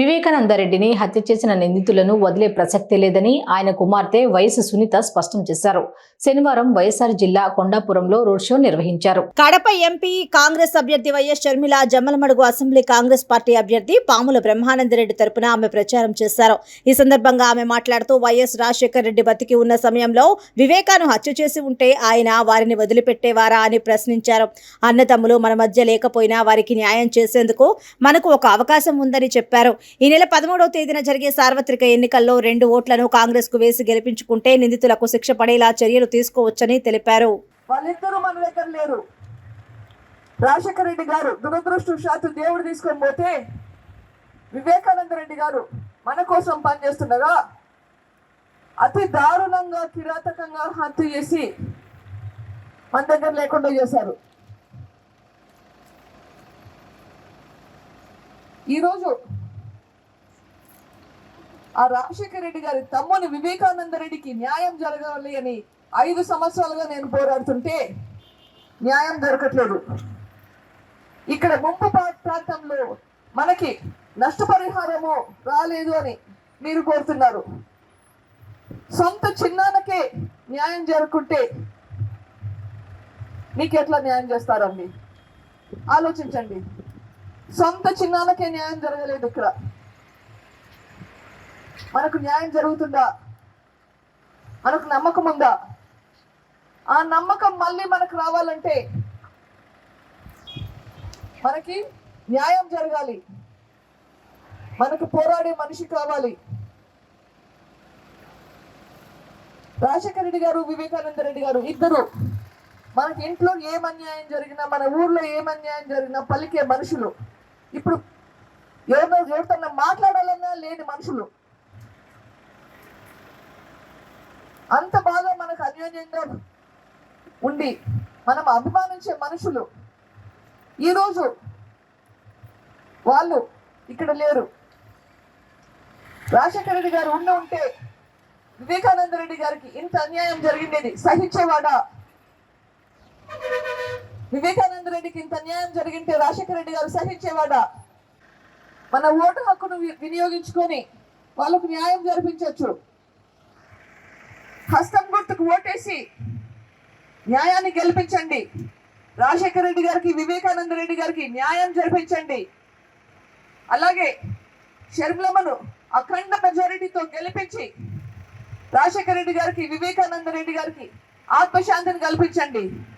వివేకానందరెడ్డిని హత్య చేసిన నిందితులను వదిలే ప్రసక్తే లేదని ఆయన కుమార్తె వైఎస్ సునీత స్పష్టం చేశారు. శనివారం వైఎస్ఆర్ జిల్లా కొండాపురంలో రోడ్ షో నిర్వహించారు. కడప ఎంపీ కాంగ్రెస్ అభ్యర్థి Y S Sharmila Jammalamadugu assembly Congress party అభ్యర్థి పాముల బ్రహ్మానందరెడ్డి తరపున ఆమె ప్రచారం చేశారు. ఈ సందర్భంగా ఆమె మాట్లాడుతూ వైఎస్ రాజశేఖర్ రెడ్డి బతికి ఉన్న సమయంలో వివేకాను హత్య చేసి ఉంటే ఆయన వారిని వదిలిపెట్టేవారా అని ప్రశ్నించారు. అన్నదమ్ములు మన మధ్య లేకపోయినా వారికి న్యాయం చేసేందుకు మనకు ఒక అవకాశం ఉందని చెప్పారు. ఈ నెల పదమూడవ తేదీన జరిగే సార్వత్రిక ఎన్నికల్లో రెండు ఓట్లను కాంగ్రెస్కు వేసి గెలిపించుకుంటే నిందితులకు శిక్ష పడేలా చర్యలు తీసుకోవచ్చని తెలిపారు. వాళ్ళిద్దరూ మన దగ్గర లేరు. రాజశేఖర రెడ్డి గారు దురదృష్టవశాత్తు దేవుడు తీసుకొని పోతే వివేకానంద రెడ్డి గారు మన కోసం పనిచేస్తుండగా అతి దారుణంగా కిరాతకంగా హత్య చేసి మన దగ్గర లేకుండా చేశారు. ఈరోజు ఆ రాజశేఖర రెడ్డి గారి తమ్ముని వివేకానంద రెడ్డికి న్యాయం జరగాలి అని ఐదు సంవత్సరాలుగా నేను పోరాడుతుంటే న్యాయం దొరకట్లేదు. ఇక్కడ ముంపు ప్రాంతంలో మనకి నష్టపరిహారము రాలేదు అని మీరు కోరుతున్నారు. సొంత చిన్నానకే న్యాయం జరుగుంటే మీకు ఎట్లా న్యాయం చేస్తారండి? ఆలోచించండి. సొంత చిన్నానకే న్యాయం జరగలేదు ఇక్కడ. మనకు న్యాయం జరుగుతుందా? మనకు నమ్మకం ఉందా? ఆ నమ్మకం మళ్ళీ మనకు రావాలంటే మనకి న్యాయం జరగాలి. మనకు పోరాడే మనిషి కావాలి. రాజశేఖర రెడ్డి గారు వివేకానంద రెడ్డి గారు ఇద్దరు మనకి ఇంట్లో ఏం అన్యాయం జరిగినా మన ఊర్లో ఏం అన్యాయం జరిగినా పలికే మనుషులు. ఇప్పుడు ఎవరినో ఎవరితో మాట్లాడాలన్నా లేని మనుషులు. అంత బాగా మనకు అన్యోన్యంగా ఉండి మనం అభిమానించే మనుషులు. ఈరోజు వాళ్ళు ఇక్కడ లేరు. రాజశేఖర రెడ్డి గారు ఉండి ఉంటే వివేకానంద రెడ్డి గారికి ఇంత అన్యాయం జరిగిండేది. సహించేవాడా. వివేకానంద రెడ్డికి ఇంత అన్యాయం జరిగింటే రాజశేఖర రెడ్డి గారు సహించేవాడా. మన ఓటు హక్కును వి- వినియోగించుకొని వాళ్ళకు న్యాయం జరిపించవచ్చు హస్తం గుర్తుకు ఓటేసి న్యాయాన్ని గెలిపించండి. రాజశేఖర రెడ్డి గారికి వివేకానంద రెడ్డి గారికి న్యాయం జరిపించండి. అలాగే షర్మిలమ్మను అఖండ మెజారిటీతో గెలిపించి రాజశేఖర రెడ్డి గారికి వివేకానంద రెడ్డి గారికి ఆత్మశాంతిని కల్పించండి.